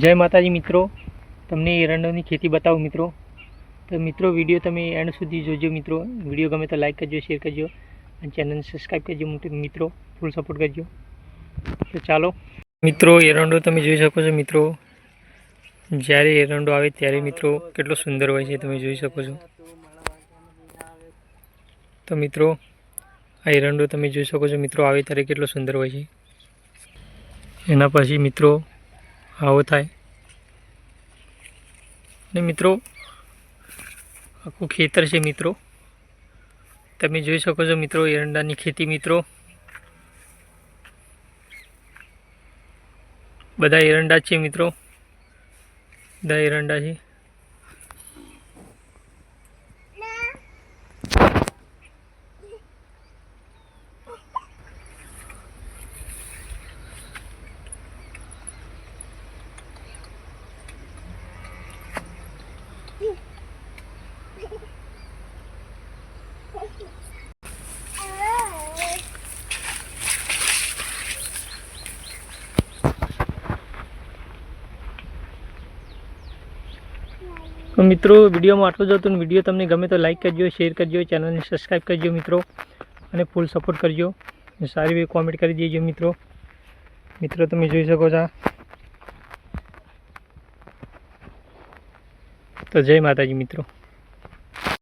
જય માતાજી મિત્રો. તમને એરંડોની ખેતી બતાવું મિત્રો. તો મિત્રો, વીડિયો તમે એન્ડ સુધી જોજો મિત્રો. વીડિયો ગમે તો લાઈક કરજો શેર કરજો અને ચેનલને સબસ્ક્રાઈબ કરજો મિત્રો. ફૂલ સપોર્ટ કરજો. તો ચાલો. મિત્રો એરંડો તમે જોઈ શકો છો મિત્રો. જ્યારે એરંડો આવે ત્યારે મિત્રો કેટલો સુંદર હોય છે તમે જોઈ શકો છો. તો મિત્રો, આ એરંડો તમે જોઈ શકો છો મિત્રો. આવે ત્યારે કેટલો સુંદર હોય છે. એના પછી મિત્રો આવો થાય. અને મિત્રો, આખું ખેતર છે મિત્રો. તમે જોઈ શકો છો મિત્રો, એરંડાની ખેતી મિત્રો. બધા એરંડા છે મિત્રો. બધા એરંડા છે. મિત્રો, વિડીયોમાં આટલું જ હતું વીડિયો તમને ગમે તો લાઈક કરજો શેર કરજો ચેનલને સબસ્ક્રાઈબ કરજો મિત્રો, અને ફૂલ સપોર્ટ કરજો. સારી એવી કોમેન્ટ કરી દેજો મિત્રો. મિત્રો, તમે જોઈ શકો છો તો જય માતાજી મિત્રો.